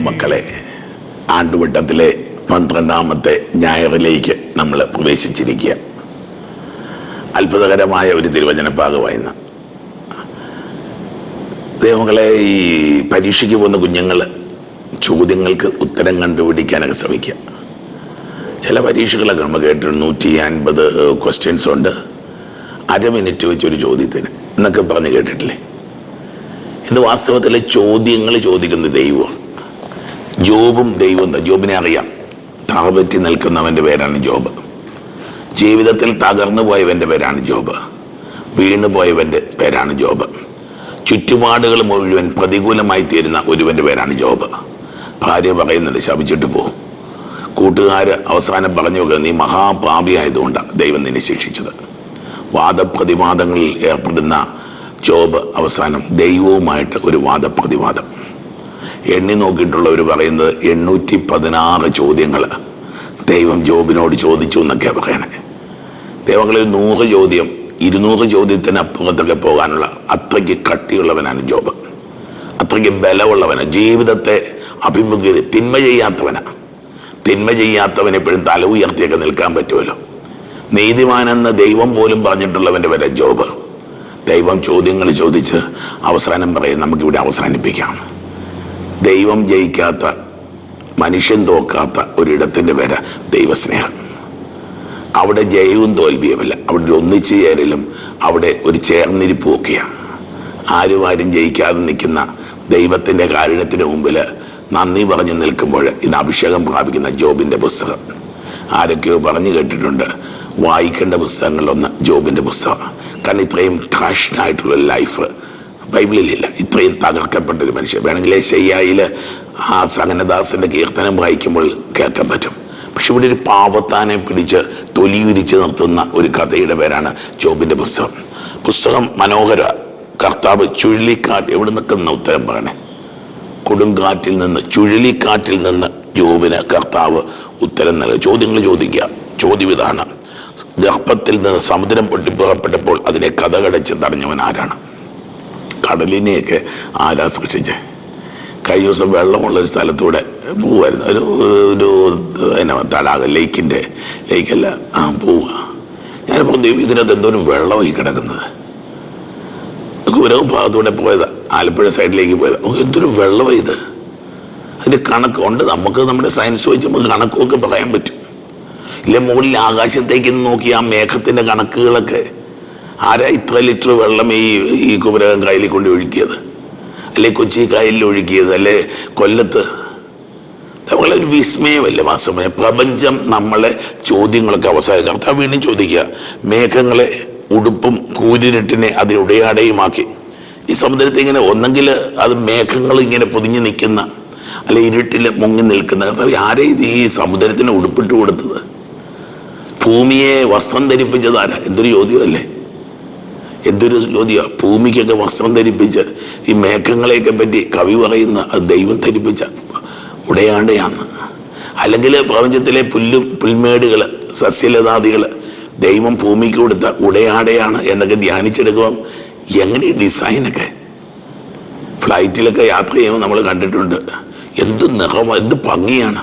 ദൈവമക്കളെ ആണ്ടുവട്ടത്തിലെ പന്ത്രണ്ടാമത്തെ ഞായറിലേക്ക് നമ്മൾ പ്രവേശിച്ചിരിക്കുക. അത്ഭുതകരമായ ഒരു തിരുവചന ഭാഗമായിന്ന് ദൈവങ്ങളെ ഈ പരീക്ഷയ്ക്ക് പോകുന്ന കുഞ്ഞുങ്ങൾ ചോദ്യങ്ങൾക്ക് ഉത്തരം കണ്ടുപിടിക്കാനൊക്കെ ശ്രമിക്കുക. ചില പരീക്ഷകളൊക്കെ നമ്മൾ കേട്ടിട്ടുണ്ട്. നൂറ്റി അൻപത് ക്വസ്റ്റ്യൻസ് ഉണ്ട്. അര മിനിറ്റ് വെച്ചൊരു ചോദ്യത്തിന് എന്നൊക്കെ പറഞ്ഞ് കേട്ടിട്ടില്ലേ? ഇത് വാസ്തവത്തിൽ ചോദ്യങ്ങൾ ചോദിക്കുന്ന ദൈവമാണ്. ജോബും ദൈവം ജോബിനെ അറിയാം. താപറ്റി നിൽക്കുന്നവന്റെ പേരാണ് ജോബ്. ജീവിതത്തിൽ തകർന്നു പോയവന്റെ പേരാണ് ജോബ്. വീണു പോയവന്റെ പേരാണ് ജോബ്. ചുറ്റുപാടുകൾ മുഴുവൻ പ്രതികൂലമായി തീരുന്ന ഒരുവന്റെ പേരാണ് ജോബ്. ഭാര്യ പറയുന്നുണ്ട് ശപിച്ചിട്ട് പോ. കൂട്ടുകാർ അവസാനം പറഞ്ഞു വെക്കുന്നത് നീ മഹാപാപിയായതുകൊണ്ടാണ് ദൈവം നിന്നെ ശിക്ഷിച്ചത്. വാദപ്രതിവാദങ്ങളിൽ ഏർപ്പെടുന്ന ജോബ് അവസാനം ദൈവവുമായിട്ട് ഒരു വാദപ്രതിവാദം. എണ്ണി നോക്കിയിട്ടുള്ളവർ പറയുന്നത് എണ്ണൂറ്റി പതിനാറ് ചോദ്യങ്ങൾ ദൈവം ജോബിനോട് ചോദിച്ചു എന്നൊക്കെയാണ് പറയണേ. ദൈവങ്ങളിൽ നൂറ് ചോദ്യം ഇരുന്നൂറ് ചോദ്യത്തിന് അപ്പുറത്തൊക്കെ പോകാനുള്ള അത്രയ്ക്ക് കട്ടിയുള്ളവനാണ് ജോബ്. അത്രയ്ക്ക് ബലമുള്ളവനാണ് ജീവിതത്തെ അഭിമുഖീ തിന്മ ചെയ്യാത്തവനാണ് തിന്മ ചെയ്യാത്തവൻ എപ്പോഴും തല ഉയർത്തിയൊക്കെ നിൽക്കാൻ പറ്റുമല്ലോ. നീതിമാനെന്ന് ദൈവം പോലും പറഞ്ഞിട്ടുള്ളവന്റെ വരെ ജോബ്. ദൈവം ചോദ്യങ്ങൾ ചോദിച്ച് അവസാനം പറയും നമുക്കിവിടെ അവസാനിപ്പിക്കാം. ദൈവം ജയിക്കാത്ത മനുഷ്യൻ തോക്കാത്ത ഒരിടത്തിന്റെ പേര് ദൈവസ്നേഹം. അവിടെ ജയവും തോൽവിയുമല്ല. അവിടെ ഒന്നിച്ചു ചേരലും അവിടെ ഒരു ചേർന്നിരിപ്പും ഒക്കെയാണ് ആരും ആരും ജയിക്കാതെ നിൽക്കുന്ന ദൈവത്തിന്റെ കാരുണ്യത്തിന് മുമ്പിൽ നന്ദി പറഞ്ഞു നിൽക്കുമ്പോൾ ഇത് അഭിഷേകം പ്രാപിക്കുന്ന ജോബിന്റെ പുസ്തകം. ആരൊക്കെയോ പറഞ്ഞു കേട്ടിട്ടുണ്ട് വായിക്കേണ്ട പുസ്തകങ്ങളിലൊന്ന് ജോബിന്റെ പുസ്തകം. കാരണം ഇത്രയും കാഷനായിട്ടുള്ള ലൈഫ് ബൈബിളിലില്ല. ഇത്രയും തകർക്കപ്പെട്ട ഒരു മനുഷ്യൻ. വേണമെങ്കിൽ ശയ്യായിൽ ആ സഹനദാസിന്റെ കീർത്തനം വായിക്കുമ്പോൾ കേൾക്കാൻ പറ്റും. പക്ഷെ ഇവിടെ ഒരു പാവത്താനെ പിടിച്ച് തൊലിയുരിച്ച് നിർത്തുന്ന ഒരു കഥയുടെ പേരാണ് ജോബിന്റെ പുസ്തകം. പുസ്തകം മനോഹര കർത്താവ് ചുഴലിക്കാറ്റ്. എവിടെ നിൽക്കുന്ന ഉത്തരം പറയണേ? കൊടുങ്കാറ്റിൽ നിന്ന് ചുഴലിക്കാറ്റിൽ നിന്ന് ജോബിന് കർത്താവ് ഉത്തരം നൽകുക ചോദ്യങ്ങൾ ചോദിക്കുക. ചോദ്യം ഇതാണ്. ഗർഭത്തിൽ നിന്ന് സമുദ്രം പൊട്ടിപ്പുറപ്പെട്ടപ്പോൾ അതിനെ കഥകടച്ച് തടഞ്ഞവൻ ആരാണ്? കടലിനെയൊക്കെ ആരാ സൃഷ്ടിച്ചേ കഴിഞ്ഞ ദിവസം വെള്ളമുള്ളൊരു സ്ഥലത്തൂടെ പോവായിരുന്നു. ഒരു ഒരു എന്നാ തടാകം ലേക്കിന്റെ ലേക്കല്ല ആ പോവുക. ഞാനിപ്പോൾ ദൈവം ഇതിനകത്ത് എന്തോരം വെള്ളമായി കിടക്കുന്നത്. കുരവും ഭാഗത്തൂടെ പോയത്. ആലപ്പുഴ സൈഡിലേക്ക് പോയത്. എന്തൊരു വെള്ളമാണ് ഇത്. അതിന്റെ കണക്കുണ്ട്. നമുക്ക് നമ്മുടെ സയൻസ് വെച്ച് നമുക്ക് കണക്കുമൊക്കെ പറയാൻ പറ്റും. ഇല്ല മുകളിൽ ആകാശത്തേക്ക് നോക്കി ആ മേഘത്തിന്റെ കണക്കുകളൊക്കെ. ആരാ ഇത്ര ലിറ്റർ വെള്ളം ഈ ഈ കുമരകം കായലിൽ കൊണ്ട് ഒഴുക്കിയത്? അല്ലെ കൊച്ചി കായലിൽ ഒഴുക്കിയത്? അല്ലെ കൊല്ലത്ത്? നമ്മളൊരു വിസ്മയമല്ലേ വാസ്തവമായ പ്രപഞ്ചം നമ്മളെ ചോദ്യങ്ങളൊക്കെ അവസാനം കർത്താവ് വീണ്ടും ചോദിക്കുക. മേഘങ്ങളെ ഉടുപ്പും കൂരിരുട്ടിനെ അതിനുടയാടയുമാക്കി ഈ സമുദ്രത്തെ ഇങ്ങനെ ഒന്നെങ്കിൽ അത് മേഘങ്ങൾ ഇങ്ങനെ പൊതിഞ്ഞു നിൽക്കുന്ന അല്ലെ ഇരുട്ടിൽ മുങ്ങി നിൽക്കുന്ന കർത്താവ് ആരെ ഇത് ഈ സമുദ്രത്തിന് ഉടുപ്പിട്ട് കൊടുത്തത്? ഭൂമിയെ വസ്ത്രം ധരിപ്പിച്ചത് ആരാ? എന്തൊരു ചോദ്യമല്ലേ? എന്തൊരു ചോദ്യമാണ് ഭൂമിക്കൊക്കെ വസ്ത്രം ധരിപ്പിച്ച് ഈ മേഘങ്ങളെയൊക്കെ പറ്റി കവി പറയുന്ന അത് ദൈവം ധരിപ്പിച്ച ഉടയാണ്ടയാണ് അല്ലെങ്കിൽ പ്രപഞ്ചത്തിലെ പുല്ലും പുൽമേടുകൾ സസ്യലതാദികൾ ദൈവം ഭൂമിക്ക് കൊടുത്ത ഉടയാടയാണ് എന്നൊക്കെ ധ്യാനിച്ചെടുക്കുമ്പം എങ്ങനെ ഡിസൈനൊക്കെ? ഫ്ലൈറ്റിലൊക്കെ യാത്ര ചെയ്യുമ്പോൾ നമ്മൾ കണ്ടിട്ടുണ്ട്. എന്ത് നിറം എന്ത് ഭംഗിയാണ്.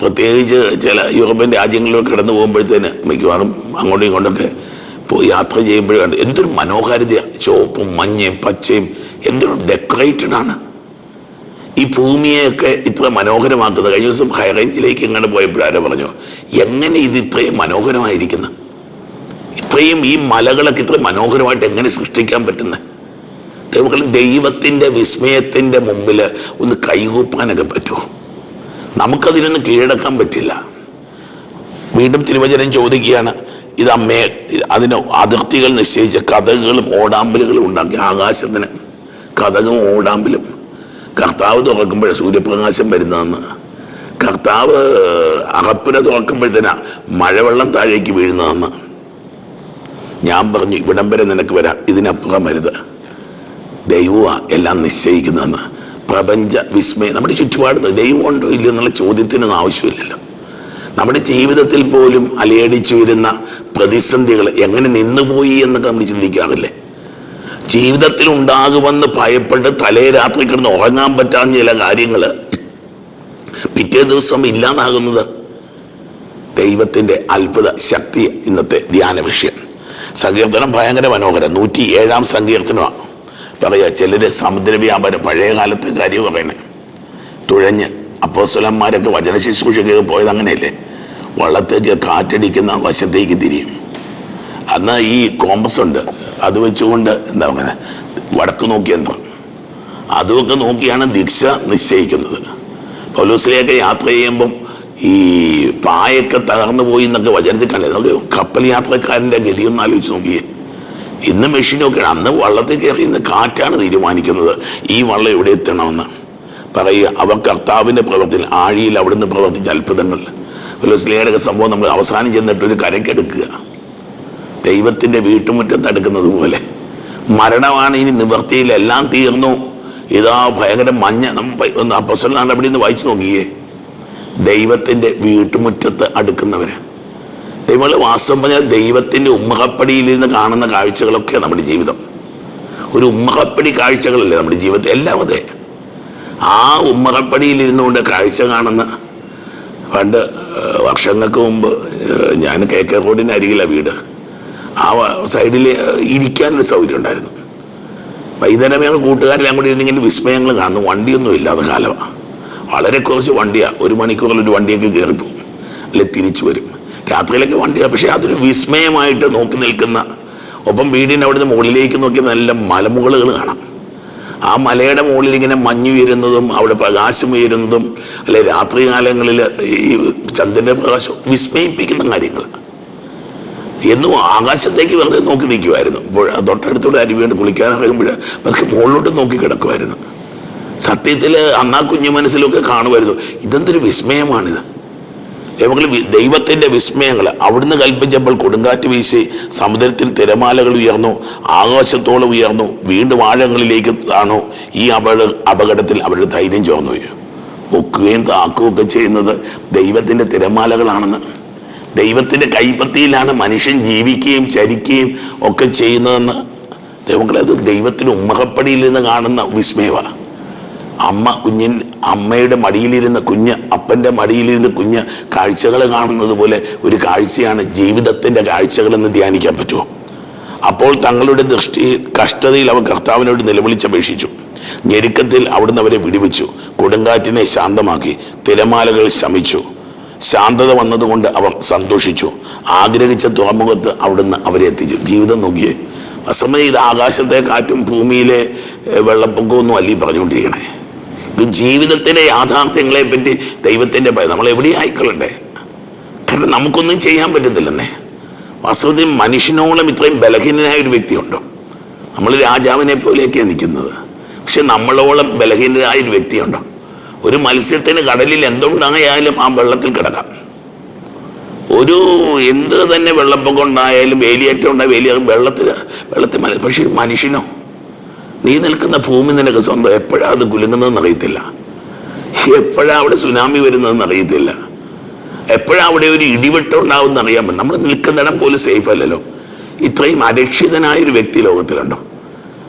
പ്രത്യേകിച്ച് ചില യൂറോപ്യൻ രാജ്യങ്ങളിലൊക്കെ കടന്നു പോകുമ്പോഴത്തേന് മിക്കവാറും അങ്ങോട്ടും ഇങ്ങോട്ടൊക്കെ യാത്ര ചെയ്യുമ്പോഴും കണ്ട്. എന്തൊരു മനോഹാരിതയാണ് ചുവപ്പും മഞ്ഞയും പച്ചയും എന്തൊരു ഡെക്കറേറ്റഡ് ആണ്. ഈ ഭൂമിയെയൊക്കെ ഇത്ര മനോഹരമാക്കുന്നത്. കഴിഞ്ഞ ദിവസം ഹൈറേഞ്ചിലേക്ക് ഇങ്ങോട്ട് പോയപ്പോഴാരോ പറഞ്ഞു എങ്ങനെ ഇത് ഇത്രയും മനോഹരമായിരിക്കുന്നത് ഇത്രയും ഈ മലകളൊക്കെ ഇത്ര മനോഹരമായിട്ട് എങ്ങനെ സൃഷ്ടിക്കാൻ പറ്റുന്നത് ദൈവങ്ങൾ ദൈവത്തിന്റെ വിസ്മയത്തിന്റെ മുമ്പിൽ ഒന്ന് കൈകൂപ്പാനൊക്കെ പറ്റുമോ നമുക്കതിനൊന്നും കീഴടക്കാൻ പറ്റില്ല. വീണ്ടും തിരുവചനം ചോദിക്കുകയാണ് ഇത് അമ്മയെ അതിന് അതിർത്തികൾ നിശ്ചയിച്ച കഥകളും ഓടാമ്പലുകളും ഉണ്ടാക്കി ആകാശത്തിന്. കഥകും ഓടാമ്പലും. കർത്താവ് തുറക്കുമ്പോഴേ സൂര്യപ്രകാശം വരുന്നതെന്ന്. കർത്താവ് അകപ്പിന തുറക്കുമ്പോഴത്തേനാ മഴവെള്ളം താഴേക്ക് വീഴുന്നതെന്ന്. ഞാൻ പറഞ്ഞു ഇവിടം വരെ നിനക്ക് വരാം ഇതിനപ്പുറം വരുത് ദൈവമാണ് എല്ലാം നിശ്ചയിക്കുന്നതെന്ന്. പ്രപഞ്ച വിസ്മയം നമ്മുടെ ചുറ്റുപാടുന്നത് ദൈവമുണ്ടോ ഇല്ലയോ എന്നുള്ള ചോദ്യത്തിനൊന്നും ആവശ്യമില്ലല്ലോ. നമ്മുടെ ജീവിതത്തിൽ പോലും അലയടിച്ചു വരുന്ന പ്രതിസന്ധികൾ എങ്ങനെ നിന്നുപോയി എന്നൊക്കെ നമ്മൾ ചിന്തിക്കാറില്ലേ? ജീവിതത്തിൽ ഉണ്ടാകുമെന്ന് ഭയപ്പെട്ട് തലേ രാത്രി കിടന്ന് ഉറങ്ങാൻ പറ്റാവുന്ന ചില കാര്യങ്ങൾ പിറ്റേ ദിവസം ഇല്ലാതാകുന്നത് ദൈവത്തിന്റെ അത്ഭുത ശക്തി ഇന്നത്തെ ധ്യാന വിഷയം. സങ്കീർത്തനം ഭയങ്കര മനോഹരം. നൂറ്റി ഏഴാം സങ്കീർത്തനമാണ്. പറയുക ചിലർ സമുദ്ര വ്യാപാരം പഴയ കാലത്തെ കാര്യം പറയണേ തുഴഞ്ഞ് അപ്പോസ്വലന്മാരൊക്കെ വചന ശുശ്രൂഷയ്ക്ക് പോയത് അങ്ങനെയല്ലേ? വള്ളത്തേക്ക് കാറ്റടിക്കുന്ന വശത്തേക്ക് തിരിയും. അന്ന് ഈ കോമ്പസ് ഉണ്ട്. അത് വെച്ചുകൊണ്ട് എന്താ പറയുന്നത് വടക്ക് നോക്കി യന്ത്രം അതുമൊക്കെ നോക്കിയാണ് ദീക്ഷ നിശ്ചയിക്കുന്നത്. പൗലോസിലേക്ക് യാത്ര ചെയ്യുമ്പം ഈ പായൊക്കെ തകർന്നു പോയി എന്നൊക്കെ വചനത്തിൽ കണ്ടത് നമുക്ക് കപ്പൽ യാത്രക്കാരന്റെ ഗതിയൊന്നും ആലോചിച്ച് നോക്കിയേ. ഇന്ന് മെഷീനൊക്കെയാണ് അന്ന് വള്ളത്തിൽ കയറി ഇന്ന് കാറ്റാണ് തീരുമാനിക്കുന്നത്. ഈ വള്ളം എവിടെ എത്തണമെന്ന്. പറയുക അവ കർത്താവിന്റെ പ്രവർത്തിയിൽ ആഴിയിൽ അവിടുന്ന് പ്രവർത്തിച്ച അത്ഭുതങ്ങൾ. പൗലോസിലേയുടെ സംഭവം നമ്മൾ അവസാനം ചെന്നിട്ട് ഒരു കരക്കെടുക്കുക ദൈവത്തിന്റെ വീട്ടുമുറ്റത്ത് എടുക്കുന്നത് പോലെ. മരണമാണ് ഇനി നിവൃത്തിയിൽ എല്ലാം തീർന്നു. ഇതാ ഭയങ്കര മഞ്ഞ. ഒന്ന് അപ്പസലാണ് അവിടെ നിന്ന് വായിച്ചു നോക്കിയേ. ദൈവത്തിന്റെ വീട്ടുമുറ്റത്ത് അടുക്കുന്നവർ നമ്മൾ വാസ്തവം പറഞ്ഞാൽ ദൈവത്തിന്റെ ഉമ്മകപ്പടിയിൽ നിന്ന് കാണുന്ന കാഴ്ചകളൊക്കെ നമ്മുടെ ജീവിതം. ഒരു ഉമ്മകപ്പടി കാഴ്ചകളല്ലേ നമ്മുടെ ജീവിതത്തിൽ? എല്ലാം അതെ. ആ ഉമ്മകപ്പടിയിൽ ഇരുന്നുകൊണ്ട് കാഴ്ച കാണുന്ന പണ്ട് വർഷങ്ങൾക്ക് മുമ്പ് ഞാൻ കെ കെ റോഡിന് അരികിലാണ് വീട്. ആ സൈഡിൽ ഇരിക്കാനൊരു സൗകര്യം ഉണ്ടായിരുന്നു. വൈകുന്നേരം ഞങ്ങൾ കൂട്ടുകാരെല്ലാം കൂടി ഇരുന്നെങ്കിൽ വിസ്മയങ്ങൾ കാണുന്നു. വണ്ടിയൊന്നും ഇല്ലാത്ത കാലമാണ് വളരെ കുറച്ച് വണ്ടിയാണ് ഒരു മണിക്കൂറിൽ ഒരു വണ്ടിയൊക്കെ കയറിപ്പോകും. അല്ലെ തിരിച്ചു വരും. രാത്രിയിലൊക്കെ വണ്ടിയാണ് പക്ഷേ അതൊരു വിസ്മയമായിട്ട് നോക്കി നിൽക്കുന്ന ഒപ്പം വീടിന്റെ അവിടുന്ന് മുകളിലേക്ക് നോക്കി നല്ല മലമുകളുകൾ കാണാം. ആ മലയുടെ മുകളിൽ ഇങ്ങനെ മഞ്ഞ് ഉയരുന്നതും അവിടെ പ്രകാശം ഉയരുന്നതും അല്ലെ രാത്രി കാലങ്ങളിൽ ഈ ചന്ദ്രന്റെ പ്രകാശം വിസ്മയിപ്പിക്കുന്ന കാര്യങ്ങൾ. എന്നും ആകാശത്തേക്ക് വെറുതെ നോക്കി നിൽക്കുമായിരുന്നു ഇപ്പോൾ തൊട്ടടുത്തൂടെ അരുവിയോട് കുളിക്കാൻ ഇറങ്ങുമ്പോൾ അതൊക്കെ മുകളിലോട്ട് നോക്കി കിടക്കുമായിരുന്നു സത്യത്തിൽ അന്നാ കുഞ്ഞു മനസ്സിലൊക്കെ കാണുമായിരുന്നു. ഇതെന്തൊരു വിസ്മയമാണിത്. നമുക്ക് ദൈവത്തിന്റെ വിസ്മയങ്ങൾ. അവിടുന്ന് കൽപ്പിച്ചപ്പോൾ കൊടുങ്കാറ്റ് വീശി സമുദ്രത്തിൽ തിരമാലകൾ ഉയർന്നു ആകാശത്തോളം ഉയർന്നു വീണ്ടും ആഴങ്ങളിലേക്ക് താണു. ഈ അപകട അപകടത്തിൽ അവരുടെ ധൈര്യം ചോർന്നു വരും പൊക്കുകയും താക്കുകയൊക്കെ ചെയ്യുന്നത് ദൈവത്തിന്റെ തിരമാലകളാണെന്ന്. ദൈവത്തിന്റെ കൈപ്പത്തിയിലാണ് മനുഷ്യൻ ജീവിക്കുകയും ചരിക്കുകയും ഒക്കെ ചെയ്യുന്നതെന്ന്. ദൈവങ്ങളെ ദൈവത്തിന് ഉമ്മകപ്പടിയിൽ നിന്ന് കാണുന്ന വിസ്മയമാണ് അമ്മ കുഞ്ഞിൻ അമ്മയുടെ മടിയിലിരുന്ന കുഞ്ഞ് അപ്പന്റെ മടിയിലിരുന്ന കുഞ്ഞ് കാഴ്ചകൾ കാണുന്നത് പോലെ ഒരു കാഴ്ചയാണ് ജീവിതത്തിന്റെ കാഴ്ചകളെന്ന് ധ്യാനിക്കാൻ പറ്റുമോ? അപ്പോൾ തങ്ങളുടെ ദൃഷ്ടി കഷ്ടതയിൽ അവർ കർത്താവിനോട് നിലവിളിച്ചപേക്ഷിച്ചു. ഞെരുക്കത്തിൽ അവിടുന്ന് അവരെ വിടിവിച്ചു. കൊടുങ്കാറ്റിനെ ശാന്തമാക്കി തിരമാലകൾ ശമിച്ചു. ശാന്തത വന്നതുകൊണ്ട് അവർ സന്തോഷിച്ചു. ആഗ്രഹിച്ച തുറമുഖത്ത് അവിടുന്ന് അവരെ എത്തിച്ചു. ജീവിതം നോക്കിയേ അസമയം ഇത് ആകാശത്തെ കാറ്റും ഭൂമിയിലെ വെള്ളപ്പൊക്കമൊന്നും അല്ലീ പറഞ്ഞുകൊണ്ടിരിക്കണേ. ജീവിതത്തിലെ യാഥാർത്ഥ്യങ്ങളെ പറ്റി ദൈവത്തിന്റെ നമ്മൾ എവിടെ ആയിക്കൊള്ളട്ടെ കാരണം നമുക്കൊന്നും ചെയ്യാൻ പറ്റത്തില്ലെന്നേ. വാസ്തവത്തിൽ മനുഷ്യനോളം ഇത്രയും ബലഹീനനായ ഒരു വ്യക്തിയുണ്ടോ? നമ്മൾ രാജാവിനെ പോലെയൊക്കെയാണ് നിൽക്കുന്നത്. പക്ഷെ നമ്മളോളം ബലഹീനനായ ഒരു വ്യക്തിയുണ്ടോ? ഒരു മത്സ്യത്തിന് കടലിൽ എന്തുണ്ടായാലും ആ വെള്ളത്തിൽ കിടക്കാം. ഒരു എന്ത് തന്നെ വെള്ളപ്പൊക്കം ഉണ്ടായാലും വേലിയേറ്റം ഉണ്ടായ വേലിയ വെള്ളത്തിൽ വെള്ളത്തിൽ പക്ഷെ മനുഷ്യനോ? നീ നിൽക്കുന്ന ഭൂമി നിനക്ക് സ്വന്തം എപ്പോഴാണ് അത് കുലുങ്ങുന്നതെന്ന് അറിയത്തില്ല. എപ്പോഴാ അവിടെ സുനാമി വരുന്നതെന്ന് അറിയത്തില്ല. എപ്പോഴാ അവിടെ ഒരു ഇടിവെട്ടം ഉണ്ടാവുമെന്ന് അറിയാൻ നമ്മൾ നിൽക്കുന്നിടം പോലും സേഫ് അല്ലല്ലോ. ഇത്രയും അരക്ഷിതനായ ഒരു വ്യക്തി ലോകത്തിലുണ്ടോ?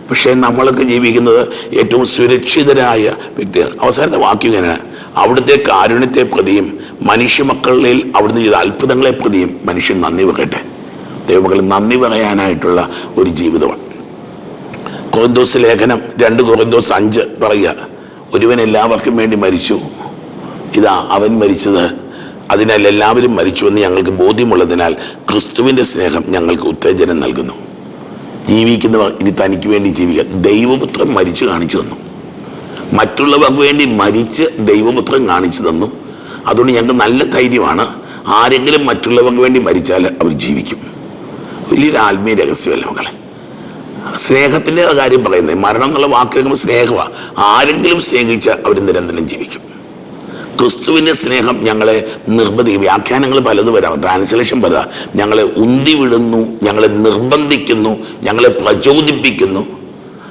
പക്ഷേ നമ്മളൊക്കെ ജീവിക്കുന്നത് ഏറ്റവും സുരക്ഷിതരായ വ്യക്തി അവസാനത്തെ വാക്യം ഇങ്ങനെ. അവിടുത്തെ കാരുണ്യത്തെ പ്രതിയും മനുഷ്യ മക്കളിൽ അവിടുന്ന് ചെയ്ത അത്ഭുതങ്ങളെ പ്രതിയും മനുഷ്യൻ നന്ദി പറയട്ടെ. ദൈവമക്കൾ നന്ദി പറയാനായിട്ടുള്ള ഒരു ജീവിതമാണ്. കൊറിന്തോസ് ലേഖനം രണ്ട് കൊറിന്തോസ് അഞ്ച് പറയുക. ഒരുവൻ എല്ലാവർക്കും വേണ്ടി മരിച്ചു. ഇതാ അവൻ മരിച്ചത്. അതിനാൽ എല്ലാവരും മരിച്ചുവെന്ന് ഞങ്ങൾക്ക് ബോധ്യമുള്ളതിനാൽ ക്രിസ്തുവിന്റെ സ്നേഹം ഞങ്ങൾക്ക് ഉത്തേജനം നൽകുന്നു. ജീവിക്കുന്നവർ ഇനി തനിക്ക് വേണ്ടി ജീവിക്കുക. ദൈവപുത്രൻ മരിച്ചു കാണിച്ചു തന്നു. മറ്റുള്ളവർക്ക് വേണ്ടി മരിച്ച് ദൈവപുത്രൻ കാണിച്ചു തന്നു. അതുകൊണ്ട് ഞങ്ങൾക്ക് നല്ല ധൈര്യമാണ്. ആരെങ്കിലും മറ്റുള്ളവർക്ക് വേണ്ടി മരിച്ചാൽ അവർ ജീവിക്കും. വലിയൊരു ആത്മീയ രഹസ്യമല്ല മക്കളെ? സ്നേഹത്തിന്റെ കാര്യം പറയുന്നത്. മരണം എന്നുള്ള വാക്കിനും സ്നേഹമാണ് ആരെങ്കിലും സ്നേഹിച്ചാൽ അവർ നിരന്തരം ജീവിക്കും. ക്രിസ്തുവിന്റെ സ്നേഹം ഞങ്ങളെ നിർബന്ധി വ്യാഖ്യാനങ്ങൾ പലത് വരാം. ട്രാൻസ്ലേഷൻ പല ഞങ്ങളെ ഉന്തി വിടുന്നു ഞങ്ങളെ നിർബന്ധിക്കുന്നു ഞങ്ങളെ പ്രചോദിപ്പിക്കുന്നു.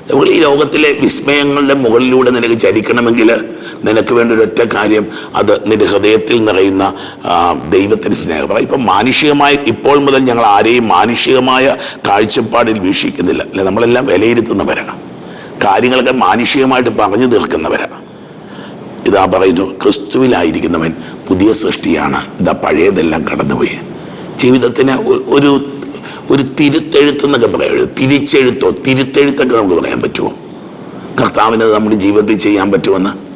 അതുപോലെ ഈ ലോകത്തിലെ വിസ്മയങ്ങളുടെ മുകളിലൂടെ നിനക്ക് ചരിക്കണമെങ്കിൽ നിനക്ക് വേണ്ട ഒരു ഒരൊറ്റ കാര്യം അത് നിന്റെ ഹൃദയത്തിൽ നിറയുന്ന ദൈവത്തിന് സ്നേഹം. ഇപ്പം മാനുഷികമായി ഇപ്പോൾ മുതൽ ഞങ്ങൾ ആരെയും മാനുഷികമായ കാഴ്ചപ്പാടിൽ വീക്ഷിക്കുന്നില്ല. അല്ലെ നമ്മളെല്ലാം വിലയിരുത്തുന്നവരാണ്. കാര്യങ്ങളൊക്കെ മാനുഷികമായിട്ട് പറഞ്ഞു തീർക്കുന്നവരാണ്. ഇതാ പറയുന്നു ക്രിസ്തുവിലായിരിക്കുന്നവൻ പുതിയ സൃഷ്ടിയാണ്. ഇതാ പഴയതെല്ലാം കടന്നുപോയി. ജീവിതത്തിന് ഒ- ഒരു തിരുത്തെഴുത്ത് എന്നൊക്കെ പറയാം. തിരിച്ചെഴുത്തോ തിരുത്തെഴുത്തൊക്കെ നമുക്ക് പറയാൻ പറ്റുമോ? കർത്താവിന് നമ്മുടെ ജീവിതത്തിൽ ചെയ്യാൻ പറ്റുമെന്ന്.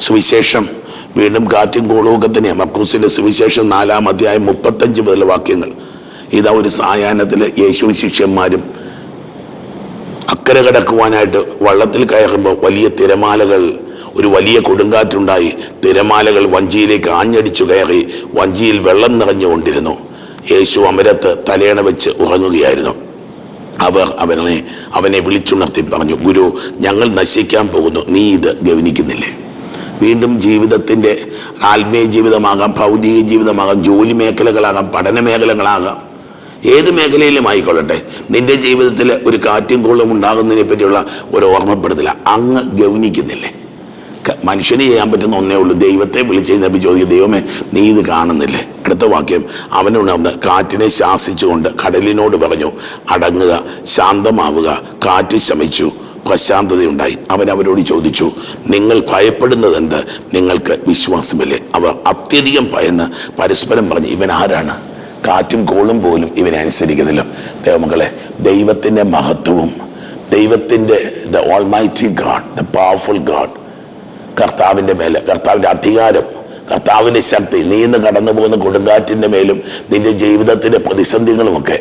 സുവിശേഷം വീണ്ടും കാറ്റും കോളവും തന്നെ മക്രൂസിന്റെ സുവിശേഷം നാലാം അധ്യായം മുപ്പത്തഞ്ച് മുതൽ വാക്യങ്ങൾ. ഇതാ ഒരു സായാഹ്നത്തിൽ യേശു ശിഷ്യന്മാരും അക്കരെ കടക്കുവാനായിട്ട് വള്ളത്തിൽ കയറുമ്പോൾ വലിയ തിരമാലകൾ ഒരു വലിയ കൊടുങ്കാറ്റുണ്ടായി. തിരമാലകൾ വഞ്ചിയിലേക്ക് ആഞ്ഞടിച്ചു കയറി വഞ്ചിയിൽ വെള്ളം നിറഞ്ഞുകൊണ്ടിരുന്നു. യേശു അമരത്ത് തലേണ വെച്ച് ഉറങ്ങുകയായിരുന്നു. അവർ അവനെ അവനെ വിളിച്ചുണർത്തി പറഞ്ഞു ഗുരു ഞങ്ങൾ നശിക്കാൻ പോകുന്നു. നീ ഇത് ഗവനിക്കുന്നില്ലേ വീണ്ടും ജീവിതത്തിന്റെ ആത്മീയ ജീവിതമാകാം ഭൗതിക ജീവിതമാകാം ജോലി മേഖലകളാകാം പഠന മേഖലകളാകാം. ഏത് മേഖലയിലും ആയിക്കൊള്ളട്ടെ. നിന്റെ ജീവിതത്തിൽ ഒരു കാറ്റും കൊള്ളും ഉണ്ടാകുന്നതിനെ പറ്റിയുള്ള ഒരു ഓർമ്മപ്പെടുത്തില്ല അങ്ങ് ഗൗനിക്കുന്നില്ലേ? ക- മനുഷ്യന് ചെയ്യാൻ പറ്റുന്ന ഒന്നേ ഉള്ളൂ. ദൈവത്തെ വിളിച്ചെഴുന്നപ്പോൾ ചോദിക്കും ദൈവമേ നീ ഇത് കാണുന്നില്ലേ? അടുത്ത വാക്യം അവനുണർന്ന് കാറ്റിനെ ശാസിച്ചുകൊണ്ട് കടലിനോട് പറഞ്ഞു അടങ്ങുക ശാന്തമാവുക കാറ്റ് ശമിച്ചു. പ്രശാന്തതയുണ്ടായി. അവൻ അവരോട് ചോദിച്ചു നിങ്ങൾ ഭയപ്പെടുന്നത് എന്ത് നിങ്ങൾക്ക് വിശ്വാസമില്ലേ? അവർ അത്യധികം ഭയന്ന്. പരസ്പരം പറഞ്ഞു ഇവൻ ആരാണ്? കാറ്റും കോളും പോലും ഇവനെ അനുസരിക്കുന്നില്ല. ദൈവമക്കളെ ദൈവത്തിന്റെ മഹത്വവും ദൈവത്തിന്റെ the almighty God the powerful God കർത്താവിന്റെ മേലെ കർത്താവിന്റെ അധികാരം കർത്താവിന്റെ ശക്തി നീ ഇന്ന് കടന്നു പോകുന്ന കൊടുങ്കാറ്റിന്റെ മേലും നിന്റെ ജീവിതത്തിന്റെ പ്രതിസന്ധികളുമൊക്കെ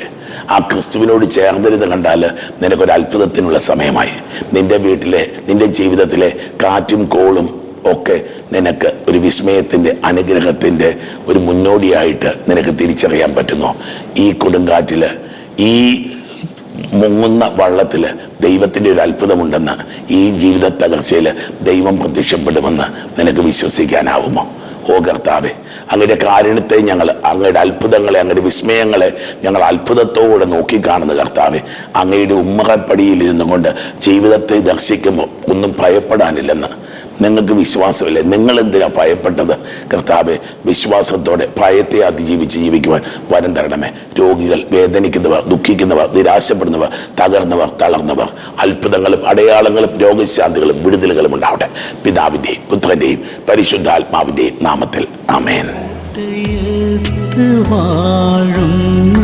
ആ ക്രിസ്തുവിനോട് ചേർന്നിരുന്ന് കണ്ടാൽ നിനക്കൊരു അത്ഭുതത്തിനുള്ള സമയമായി. നിന്റെ വീട്ടിലെ നിന്റെ ജീവിതത്തിലെ കാറ്റും കോളും ഒക്കെ നിനക്ക് ഒരു വിസ്മയത്തിന്റെ അനുഗ്രഹത്തിന്റെ ഒരു മുന്നോടിയായിട്ട് നിനക്ക് തിരിച്ചറിയാൻ പറ്റുന്നു. ഈ കൊടുങ്കാറ്റിൽ ഈ മുങ്ങുന്ന വള്ളത്തിൽ ദൈവത്തിന്റെ ഒരു അത്ഭുതമുണ്ടെന്ന് ഈ ജീവിത തകർച്ചയിൽ ദൈവം പ്രത്യക്ഷപ്പെടുമെന്ന് നിനക്ക് വിശ്വസിക്കാനാവുമോ? ഓ കർത്താവെ അങ്ങയുടെ കാരുണ്യത്തെ ഞങ്ങൾ അങ്ങയുടെ അത്ഭുതങ്ങളെ അങ്ങയുടെ വിസ്മയങ്ങളെ ഞങ്ങൾ അത്ഭുതത്തോടെ നോക്കിക്കാണുന്ന കർത്താവെ. അങ്ങയുടെ ഉമ്മറപ്പടിയിൽ ഇരുന്നുകൊണ്ട് ജീവിതത്തെ ദർശിക്കുമ്പോൾ ഒന്നും ഭയപ്പെടാനില്ലെന്ന് നിങ്ങൾക്ക് വിശ്വാസമില്ലേ? നിങ്ങൾ എന്തിനാ ഭയപ്പെട്ടത്? കർത്താവെ വിശ്വാസത്തോടെ ഭയത്തെ അതിജീവിച്ച് ജീവിക്കുവാൻ വരം തരണമേ. രോഗികൾ വേദനിക്കുന്നവർ ദുഃഖിക്കുന്നവർ നിരാശപ്പെടുന്നവർ തകർന്നവർ തളർന്നവർ അത്ഭുതങ്ങളും അടയാളങ്ങളും രോഗശാന്തികളും വിടുതലുകളും ഉണ്ടാവട്ടെ. പിതാവിന്റെയും പുത്രന്റെയും പരിശുദ്ധാത്മാവിന്റെയും നാമത്തിൽ. ആമേൻ. ഹൃദയത്ത് വാഴുന്ന